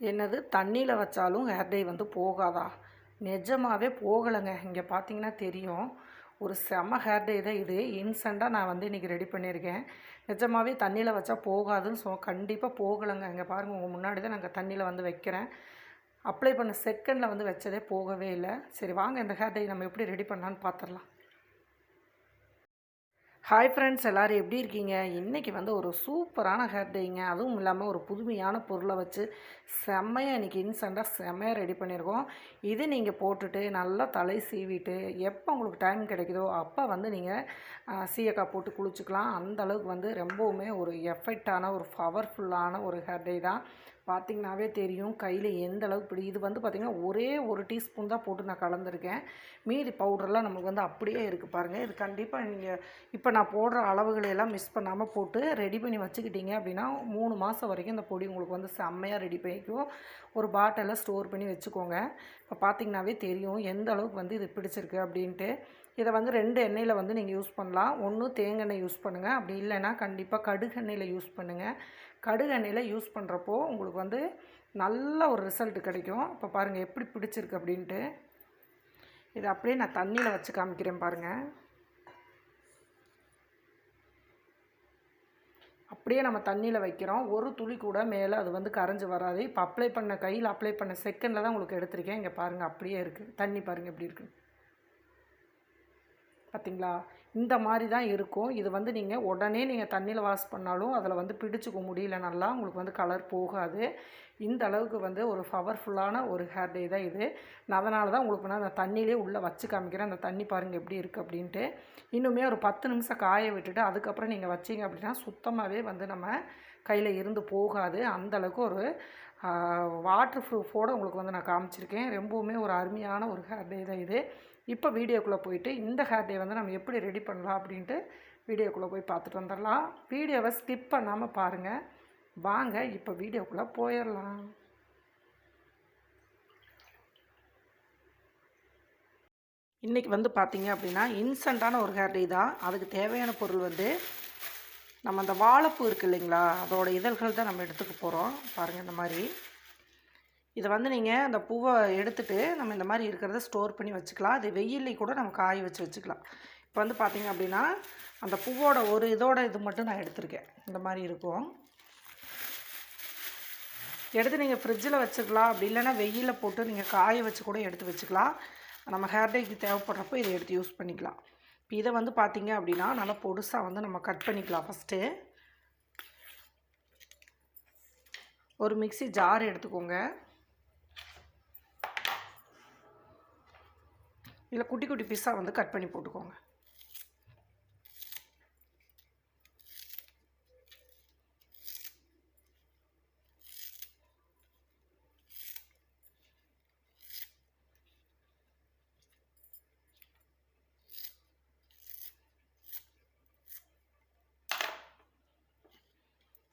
என்னது தண்ணியில் வச்சாலும் ஹேர் டை வந்து போகாதா? நிஜமாகவே போகலைங்க. இங்கே பார்த்தீங்கன்னா தெரியும். ஒரு செம ஹேர் டே தான் இது. இன்ஸ்டண்ட்டாக நான் வந்து இன்றைக்கி ரெடி பண்ணியிருக்கேன். நிஜமாகவே தண்ணியில் வச்சா போகாதுன்னு சொ கண்டிப்பாக போகலைங்க. இங்கே பாருங்கள் உங்கள் முன்னாடி தான் நாங்கள் தண்ணியில் வந்து வைக்கிறேன். அப்ளை பண்ண செகண்டில் வந்து வச்சதே போகவே இல்லை. சரி வாங்க இந்த ஹேர் டை நம்ம எப்படி ரெடி பண்ணலான்னு பார்த்துடலாம் ஹாய் ஃப்ரெண்ட்ஸ் எல்லோரும் எப்படி இருக்கீங்க? இன்றைக்கி வந்து ஒரு சூப்பரான ஹேர் டேங்க அதுவும் இல்லாமல் ஒரு புதுமையான பொருளை வச்சு செம்மையாக இன்றைக்கி இன்ஸ்டண்ட்டாக செம்மையாக ரெடி பண்ணியிருக்கோம் இது நீங்கள் போட்டுட்டு நல்லா தலை சீவிட்டு எப்போ உங்களுக்கு டைம் கிடைக்குதோ அப்போ வந்து நீங்கள் சீயக்காய் போட்டு குளிச்சுக்கலாம். அந்த அளவுக்கு வந்து ரொம்பவுமே ஒரு எஃபெக்டான ஒரு பவர்ஃபுல்லான ஒரு ஹேர் டே தான். பார்த்திங்கனாவே தெரியும் கையில் எந்த அளவுக்கு பிடி இது வந்து பார்த்திங்கன்னா ஒரே ஒரு டீஸ்பூன் தான் போட்டு நான் கலந்துருக்கேன். மீதி பவுடர்லாம் நமக்கு வந்து அப்படியே இருக்குது பாருங்கள் இது கண்டிப்பாக நீங்கள் இப்போ நான் போடுற அளவுகளையெல்லாம் மிஸ் பண்ணாமல் போட்டு ரெடி பண்ணி வச்சுக்கிட்டீங்க அப்படின்னா மூணு மாதம் வரைக்கும் இந்த பொடி உங்களுக்கு வந்து செம்மையாக ரெடி பண்ணிக்கும். ஒரு பாட்டிலில் ஸ்டோர் பண்ணி வச்சுக்கோங்க. இப்போ பார்த்திங்கனாவே தெரியும் எந்த அளவுக்கு வந்து இது பிடிச்சிருக்கு அப்படின்ட்டு. இதை வந்து ரெண்டு எண்ணெயில் வந்து நீங்கள் யூஸ் பண்ணலாம். ஒன்று தேங்காய் யூஸ் பண்ணுங்கள் அப்படி இல்லைன்னா கண்டிப்பாக கடுகெண்ணெயில் யூஸ் பண்ணுங்கள் கடுகெண்ணெயில் யூஸ் பண்ணுறப்போ உங்களுக்கு வந்து நல்ல ஒரு ரிசல்ட் கிடைக்கும். இப்போ பாருங்கள் எப்படி பிடிச்சிருக்கு அப்படின்ட்டு. இதை அப்படியே நான் தண்ணியில் வச்சு காமிக்கிறேன் பாருங்கள் அப்படியே நம்ம தண்ணியில் வைக்கிறோம். ஒரு துளி கூட மேலே அது வந்து கரைஞ்சி வராது. இப்போ அப்ளை பண்ண கையில் அப்ளை பண்ண செகண்டில் தான் உங்களுக்கு எடுத்திருக்கேன். இங்கே பாருங்கள் அப்படியே இருக்குது தண்ணி பாருங்கள் எப்படி இருக்குது பார்த்தீங்களா இந்த மாதிரி தான் இருக்கும். இது வந்து நீங்கள் உடனே நீங்கள் தண்ணியில் வாஷ் பண்ணாலும் அதில் வந்து பிடிச்சிக்க முடியல நல்லா உங்களுக்கு வந்து கலர் போகாது. இந்த அளவுக்கு வந்து ஒரு பவர்ஃபுல்லான ஒரு ஹேர் டே தான் இது. நான் அதனால தான் உங்களுக்கு நான் அந்த தண்ணியிலே உள்ளே வச்சு காமிக்கிறேன். அந்த தண்ணி பாருங்கள் எப்படி இருக்குது அப்படின்ட்டு. இன்னுமே ஒரு பத்து நிமிஷம் காய விட்டுட்டு அதுக்கப்புறம் நீங்கள் வச்சிங்க அப்படின்னா சுத்தமாகவே வந்து நம்ம கையில் இருந்து போகாது. அந்தளவுக்கு ஒரு வாட்டர் ப்ரூஃபோடு உங்களுக்கு வந்து நான் காமிச்சிருக்கேன். ரொம்பவுமே ஒரு அருமையான ஒரு ஹேர் டே தான் இது. இப்போ வீடியோக்குள்ளே போயிட்டு இந்த ஹேர் டே வந்து நம்ம எப்படி ரெடி பண்ணலாம் அப்படின்ட்டு வீடியோக்குள்ளே போய் பார்த்துட்டு வந்துடலாம். வீடியோவை ஸ்கிப் பண்ணாமல் பாருங்கள் வாங்க இப்போ வீடியோக்குள்ளே போயிடலாம். இன்றைக்கி வந்து பார்த்திங்க அப்படின்னா இன்ஸ்டண்ட்டான ஒரு ஹேர் டே தான். அதுக்கு தேவையான பொருள் வந்து நம்ம அந்த வாழைப்பூ இருக்குது இல்லைங்களா? அதோட இதழ்கள் தான் நம்ம எடுத்துக்க போகிறோம் பாருங்கள் இந்த மாதிரி. இதை வந்து நீங்கள் அந்த பூவை எடுத்துகிட்டு நம்ம இந்த மாதிரி இருக்கிறத ஸ்டோர் பண்ணி வச்சுக்கலாம். அது வெயிலே கூட நம்ம காய வச்சு வச்சுக்கலாம். இப்போ வந்து பார்த்திங்க அப்படின்னா அந்த பூவோட ஒரு இதோட இது மட்டும் நான் எடுத்திருக்கேன். இந்த மாதிரி இருக்கும். எடுத்து நீங்கள் ஃப்ரிட்ஜில் வச்சுக்கலாம். அப்படி இல்லைன்னா வெயிலில் போட்டு நீங்கள் காய வச்சு கூட எடுத்து வச்சுக்கலாம். நம்ம ஹேர் டேக்கு தேவைப்படுறப்போ இதை எடுத்து யூஸ் பண்ணிக்கலாம். இப்போ இதை வந்து பார்த்திங்க அப்படின்னா நல்லா பொடுசாக வந்து நம்ம கட் பண்ணிக்கலாம் ஃபஸ்ட்டு ஒரு மிக்சி ஜார் எடுத்துக்கோங்க. இதில் குட்டி குட்டி பீஸாக வந்து கட் பண்ணி போட்டுக்கோங்க.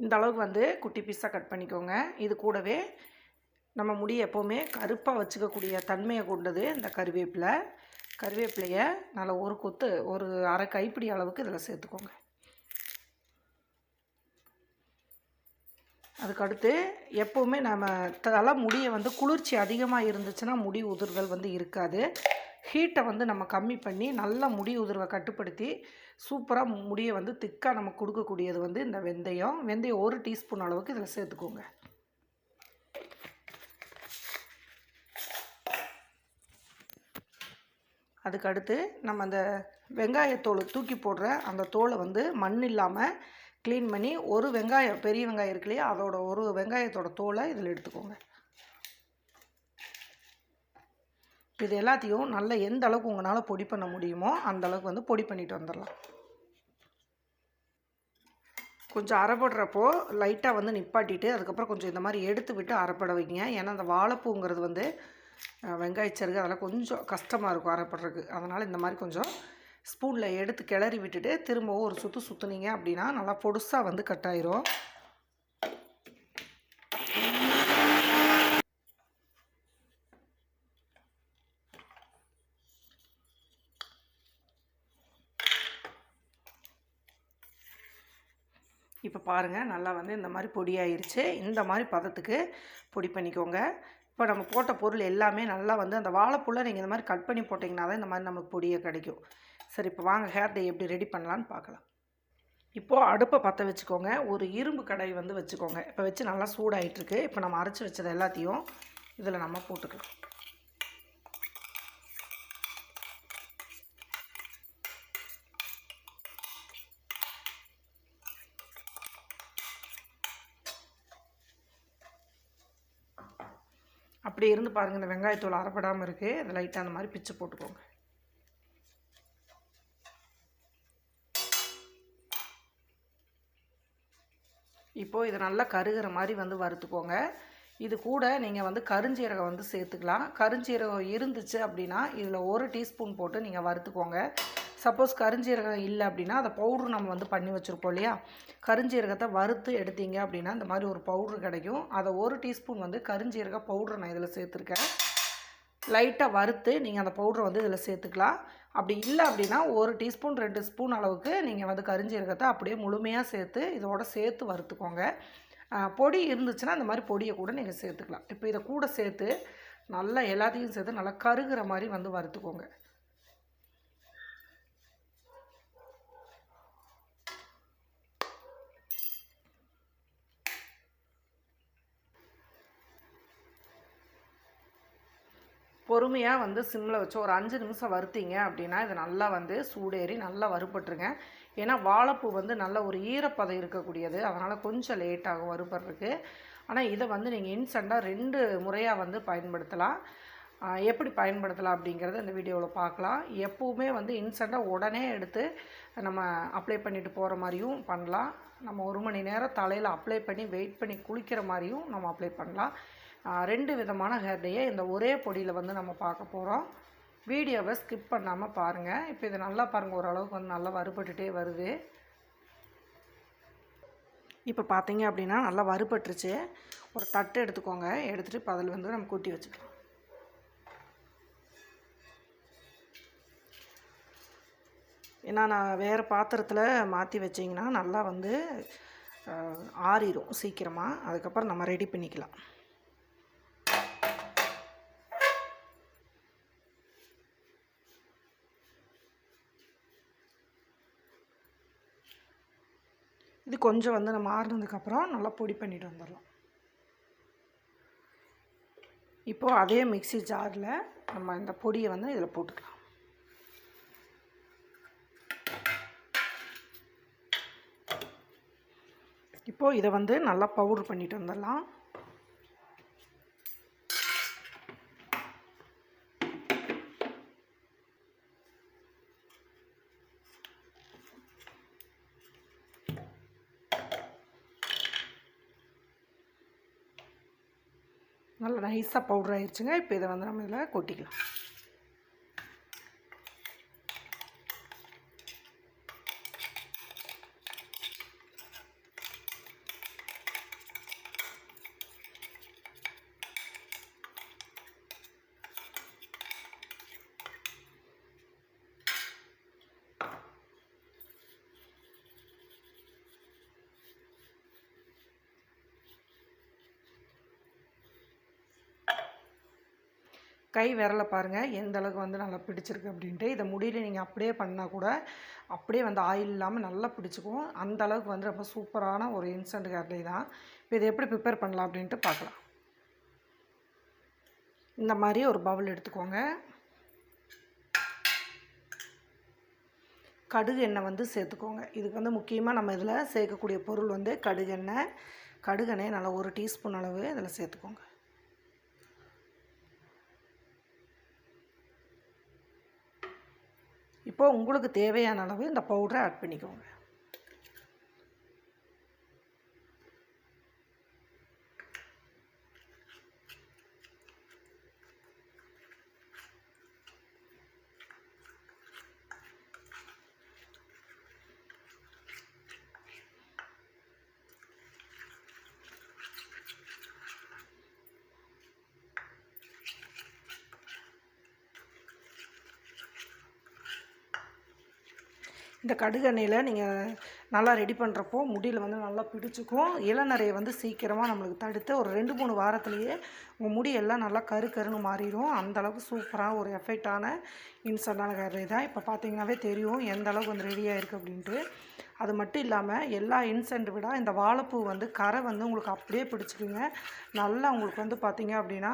இந்த அளவுக்கு வந்து குட்டி பீஸாக கட் பண்ணிக்கோங்க. இது கூடவே நம்ம முடி எப்போவுமே கருப்பாக வச்சுக்கக்கூடிய தன்மையை கொண்டது இந்த கருவேப்பிலை. கருவேப்பிலையை நல்லா ஒரு கொத்து ஒரு அரை கைப்பிடி அளவுக்கு இதில் சேர்த்துக்கோங்க. அதுக்கடுத்து எப்போவுமே நம்ம தலை முடியை வந்து குளிர்ச்சி அதிகமாக இருந்துச்சுன்னா முடி உதிர்தல் வந்து இருக்காது. ஹீட்டை வந்து நம்ம கம்மி பண்ணி நல்லா முடி உதிர்வை கட்டுப்படுத்தி சூப்பராக முடியை வந்து திக்காக நம்ம கொடுக்கக்கூடியது வந்து இந்த வெந்தயம். வெந்தயம் ஒரு டீஸ்பூன் அளவுக்கு இதில் சேர்த்துக்கோங்க. அதுக்கடுத்து நம்ம அந்த வெங்காயத்தோல் தூக்கி போடுற அந்த தோலை வந்து மண் இல்லாமல் க்ளீன் பண்ணி ஒரு வெங்காயம் பெரிய வெங்காயம் இருக்கு இல்லையா? அதோட ஒரு வெங்காயத்தோட தோலை இதில் எடுத்துக்கோங்க. இது எல்லாத்தையும் நல்ல எந்த அளவுக்கு உங்களால் பொடி பண்ண முடியுமோ அந்த அளவுக்கு வந்து பொடி பண்ணிட்டு வந்துடலாம். கொஞ்சம் அரைப்படுறப்போ லைட்டாக வந்து நிப்பாட்டிட்டு அதுக்கப்புறம் கொஞ்சம் இந்த மாதிரி எடுத்து விட்டு அரைப்பட வைங்க. ஏன்னா அந்த வாழைப்பூங்கிறது வந்து வெங்காயச்சருகு அதெல்லாம் கொஞ்சம் கஷ்டமாக இருக்கும் அரைப்படுறதுக்கு. அதனால் இந்த மாதிரி கொஞ்சம் ஸ்பூனில் எடுத்து கிளறி விட்டுட்டு திரும்பவும் ஒரு சுற்று சுற்றுனீங்க அப்படின்னா நல்லா பொடுசாக வந்து கட் ஆயிரும். இப்போ பாருங்கள் நல்லா வந்து இந்த மாதிரி பொடியாயிருச்சு இந்த மாதிரி பதத்துக்கு பொடி பண்ணிக்கோங்க. இப்போ நம்ம போட்ட பொருள் எல்லாமே நல்லா வந்து அந்த வாழைப்பூல நீங்கள் இந்த மாதிரி கட் பண்ணி போட்டிங்கன்னா தான் இந்த மாதிரி நமக்கு பொடியை கிடைக்கும். சரி இப்போ வாங்க ஹேர் டே எப்படி ரெடி பண்ணலான்னு பார்க்கலாம். இப்போது அடுப்பை பற்ற வச்சுக்கோங்க. ஒரு இரும்பு கடை வந்து வச்சுக்கோங்க. இப்போ வச்சு நல்லா சூடாகிட்டுருக்கு இப்போ நம்ம அரைச்சி வச்சது எல்லாத்தையும் இதில் நம்ம போட்டுக்கலாம். அப்படி இருந்து பாருங்கள் இந்த வெங்காயத்தூள் அரைப்படாமல் இருக்குது அதை லைட்டாக அந்த மாதிரி பிச்சு போட்டுக்கோங்க. இப்போது இது நல்லா கருகிற மாதிரி வந்து வறுத்துக்கோங்க. இது கூட நீங்கள் வந்து கருஞ்சீரகம் வந்து சேர்த்துக்கலாம். கருஞ்சீரகம் இருந்துச்சு அப்படின்னா இதில் ஒரு டீஸ்பூன் போட்டு நீங்கள் வறுத்துக்கோங்க. சப்போஸ் கருஞ்சீரகம் இல்லை அப்படின்னா அதை பவுட்ரு நம்ம வந்து பண்ணி வச்சுருப்போம் இல்லையா? கருஞ்சீரகத்தை வறுத்து எடுத்தீங்க அப்படின்னா இந்த மாதிரி ஒரு பவுட்ரு கிடைக்கும். அதை ஒரு டீஸ்பூன் வந்து கருஞ்சீரக பவுட்ரு நான் இதில் சேர்த்துருக்கேன். லைட்டாக வறுத்து நீங்கள் அந்த பவுட்ரை வந்து இதில் சேர்த்துக்கலாம். அப்படி இல்லை அப்படின்னா ஒரு டீஸ்பூன் ரெண்டு ஸ்பூன் அளவுக்கு நீங்கள் வந்து கரிஞ்சீரகத்தை அப்படியே முழுமையாக சேர்த்து இதோட சேர்த்து வறுத்துக்கோங்க. பொடி இருந்துச்சுன்னா அந்த மாதிரி பொடியை கூட நீங்கள் சேர்த்துக்கலாம். இப்போ இதை கூட சேர்த்து நல்லா எல்லாத்தையும் சேர்த்து நல்லா கருகிற மாதிரி வந்து வறுத்துக்கோங்க. பொறுமையாக வந்து சிம்மில் வச்சு ஒரு அஞ்சு நிமிஷம் வறுத்தீங்க அப்படின்னா இது நல்லா வந்து சூடேறி நல்லா வறுபட்டுருங்க. ஏன்னா வாழைப்பூ வந்து நல்ல ஒரு ஈரப்பதம் இருக்கக்கூடியது. அதனால் கொஞ்சம் லேட் ஆகும் வறுபடுறதுக்கு. ஆனால் இதை வந்து நீங்கள் இன்ஸ்டண்ட்டாக ரெண்டு முறையாக வந்து பயன்படுத்தலாம். எப்படி பயன்படுத்தலாம் அப்படிங்கிறத இந்த வீடியோவில் பார்க்கலாம். எப்போவுமே வந்து இன்ஸ்டண்ட்டாக உடனே எடுத்து நம்ம அப்ளை பண்ணிட்டு போகிற மாதிரியும் பண்ணலாம். நம்ம ஒரு மணி நேரம் தலையில் அப்ளை பண்ணி வெயிட் பண்ணி குளிக்கிற மாதிரியும் நம்ம அப்ளை பண்ணலாம். ரெண்டு விதமான ஹேர் டேயை இந்த ஒரே பொடியில் வந்து நம்ம பார்க்க போகிறோம் வீடியோவை ஸ்கிப் பண்ணாமல் பாருங்கள் இப்போ இது நல்லா பாருங்கள் ஓரளவுக்கு வந்து நல்லா வறுபட்டுட்டே வருது. இப்போ பார்த்தீங்க அப்படின்னா நல்லா வறுபட்டுருச்சு. ஒரு தட்டு எடுத்துக்கோங்க. எடுத்துகிட்டு இப்போ அதில் வந்து நம்ம கூட்டி வச்சுக்கலாம். ஏன்னா நான் வேறு பாத்திரத்தில் மாற்றி வச்சிங்கன்னா நல்லா வந்து ஆறிடும் சீக்கிரமாக அதுக்கப்புறம் நம்ம ரெடி பண்ணிக்கலாம். கொஞ்சம் வந்து நம்ம ஆறுனதுக்கப்புறம் நல்லா பொடி பண்ணிட்டு வந்துடலாம். இப்போது அதே மிக்சி ஜாரில் நம்ம இந்த பொடியை வந்து இதில் போட்டுக்கலாம். இப்போது இதை வந்து நல்லா பவுட்ரு பண்ணிட்டு வந்துடலாம். நல்லா நைஸாக பவுடர் ஆயிடுச்சுங்க இப்போ இதை வந்து நம்ம இதில் கொட்டிக்கலாம். கை விரலை பாருங்கள் எந்த அளவுக்கு வந்து நல்லா பிடிச்சிருக்கு அப்படின்ட்டு. இதை முடியல நீங்கள் அப்படியே பண்ணால் கூட அப்படியே வந்து ஆயில் இல்லாமல் நல்லா பிடிச்சிக்கும். அந்த அளவுக்கு வந்து ரொம்ப சூப்பரான ஒரு இன்ஸ்டன்ட் கேர்டை தான். இப்போ இதை எப்படி ப்ரிப்பேர் பண்ணலாம் அப்படின்ட்டு பார்க்கலாம். இந்த மாதிரி ஒரு பவுல் எடுத்துக்கோங்க. கடுகு எண்ணெய் வந்து சேர்த்துக்கோங்க. இதுக்கு வந்து முக்கியமாக நம்ம இதில் சேர்க்கக்கூடிய பொருள் வந்து கடுகு எண்ணெய். கடுகு எண்ணெய் நல்லா ஒரு டீஸ்பூன் அளவு இதில் சேர்த்துக்கோங்க. இப்போ உங்களுக்கு தேவையான அளவு இந்த பவுடரை ஆட் பண்ணிக்கோங்க. இந்த கடுகெண்ணெயில் நீங்கள் நல்லா ரெடி பண்ணுறப்போ முடியில் வந்து நல்லா பிடிச்சிக்கும். இளநரையை வந்து சீக்கிரமாக நம்மளுக்கு தடுத்து ஒரு ரெண்டு மூணு வாரத்துலேயே உங்கள் முடி எல்லாம் நல்லா கரு கருன்னு மாறிடும். அந்தளவுக்கு சூப்பராக ஒரு எஃபெக்டான இன்ஸ்டண்ட்டான கரு தான் இப்போ பார்த்தீங்கன்னாவே தெரியும் எந்த அளவுக்கு வந்து ரெடியாக இருக்குது அப்படின்ட்டு. அது மட்டும் இல்லாமல் எல்லா இன்சென்ட் விட இந்த வாழைப்பூ வந்து கரை வந்து உங்களுக்கு அப்படியே பிடிச்சிக்குங்க. நல்லா உங்களுக்கு வந்து பார்த்தீங்க அப்படின்னா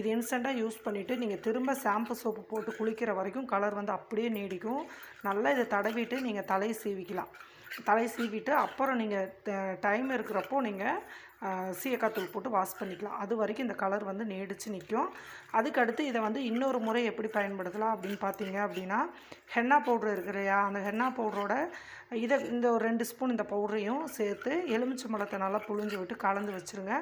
இது இன்ஸ்டண்ட்டாக யூஸ் பண்ணிவிட்டு நீங்கள் திரும்ப ஷாம்பு சோப்பு போட்டு குளிக்கிற வரைக்கும் கலர் வந்து அப்படியே நீடிக்கும். நல்லா இதை தடவிட்டு நீங்கள் தலையை சீவிக்கலாம். தலை சீவிட்டு அப்புறம் நீங்கள் டைம் இருக்கிறப்போ நீங்கள் சீயக்காத்தூள் போட்டு வாஷ் பண்ணிக்கலாம். அது வரைக்கும் இந்த கலர் வந்து நீடிச்சு நிற்கும் அதுக்கடுத்து இதை வந்து இன்னொரு முறை எப்படி பயன்படுத்தலாம் அப்படின்னு பார்த்தீங்க அப்படின்னா ஹென்னா பவுட்ரு இருக்கிறையா அந்த ஹென்னா பவுடரோட இதை இந்த ஒரு ரெண்டு ஸ்பூன் இந்த பவுடரையும் சேர்த்து எலுமிச்சை மலத்தை நல்லா புழிஞ்சு விட்டு கலந்து வச்சுருங்க.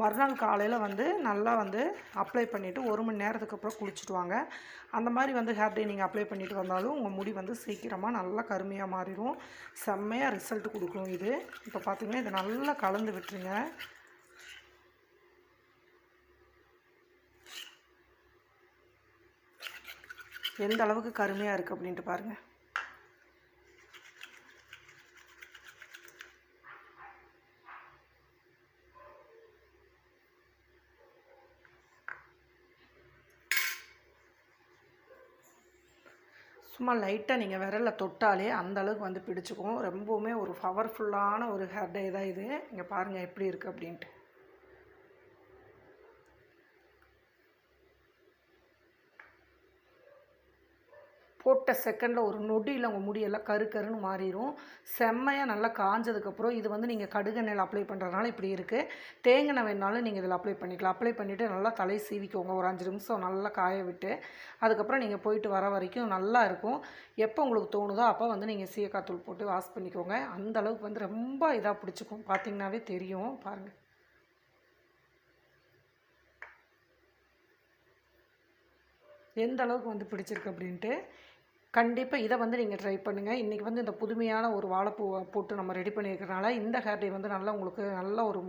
மறுநாள் காலையில் வந்து நல்லா வந்து அப்ளை பண்ணிவிட்டு ஒரு மணி நேரத்துக்கு அப்புறம் குளிச்சுட்டு வாங்க அந்த மாதிரி வந்து ஹேர் டே நீங்கள் அப்ளை பண்ணிட்டு வந்தாலும் உங்கள் முடி வந்து சீக்கிரமாக நல்லா கருமையாக மாறிடும். செம்மையாக ரிசல்ட் கொடுக்கும் இது. இப்போ பார்த்தீங்கன்னா இதை நல்லா கலந்து விட்டுருங்க. எந்த அளவுக்கு கருமையாக இருக்குது அப்படின்ட்டு பாருங்கள் சும்மா லைட்டாக நீங்கள் விரலில் தொட்டாலே அந்த அளவுக்கு வந்து பிடிச்சிக்கும். ரொம்பவுமே ஒரு பவர்ஃபுல்லான ஒரு ஹேர் டே தான் இது. இங்கே பாருங்கள் எப்படி இருக்குது அப்படின்ட்டு. போட்ட செகண்டில் ஒரு நொடியில் உங்கள் முடியெல்லாம் கரு கருன்னு மாறிடும் செம்மையாக நல்லா காஞ்சதுக்கப்புறம் இது வந்து நீங்கள் கடுகெண்ணெயில் அப்ளை பண்ணுறதுனால இப்படி இருக்குது தேங்காய் வேணாலும் நீங்கள் இதில் அப்ளை பண்ணிக்கலாம். அப்ளை பண்ணிவிட்டு நல்லா தலை சீவிக்கோங்க. ஒரு அஞ்சு நிமிஷம் நல்லா காய விட்டு அதுக்கப்புறம் நீங்கள் போயிட்டு வர வரைக்கும் நல்லா இருக்கும். எப்போ உங்களுக்கு தோணுதோ அப்போ வந்து நீங்கள் சீயக்காத்தூள் போட்டு வாஷ் பண்ணிக்கோங்க. அந்த அளவுக்கு வந்து ரொம்ப இதாக பிடிச்சிக்கும். பார்த்தீங்கன்னாவே தெரியும். பாருங்கள் எந்த அளவுக்கு வந்து பிடிச்சிருக்கு அப்படின்ட்டு கண்டிப்பாக இதை வந்து நீங்கள் ட்ரை பண்ணுங்கள் இன்றைக்கி வந்து இந்த புதுமையான ஒரு வாழைப்பூவை போட்டு நம்ம ரெடி பண்ணியிருக்கிறனால இந்த ஹேர் டே வந்து நல்லா உங்களுக்கு நல்ல ஒரு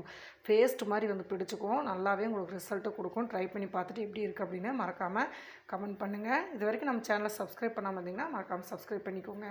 பேஸ்ட் மாதிரி வந்து பிடிச்சிக்கும். நல்லாவே உங்களுக்கு ரிசல்ட்டு கொடுக்கும். ட்ரை பண்ணி பார்த்துட்டு எப்படி இருக்குது அப்படின்னு மறக்காமல் கமெண்ட் பண்ணுங்கள் இது வரைக்கும் நம்ம சேனலை சப்ஸ்கிரைப் பண்ணாமல் இருந்தீங்கன்னா மறக்காமல் சப்ஸ்கிரைப் பண்ணிக்கோங்க.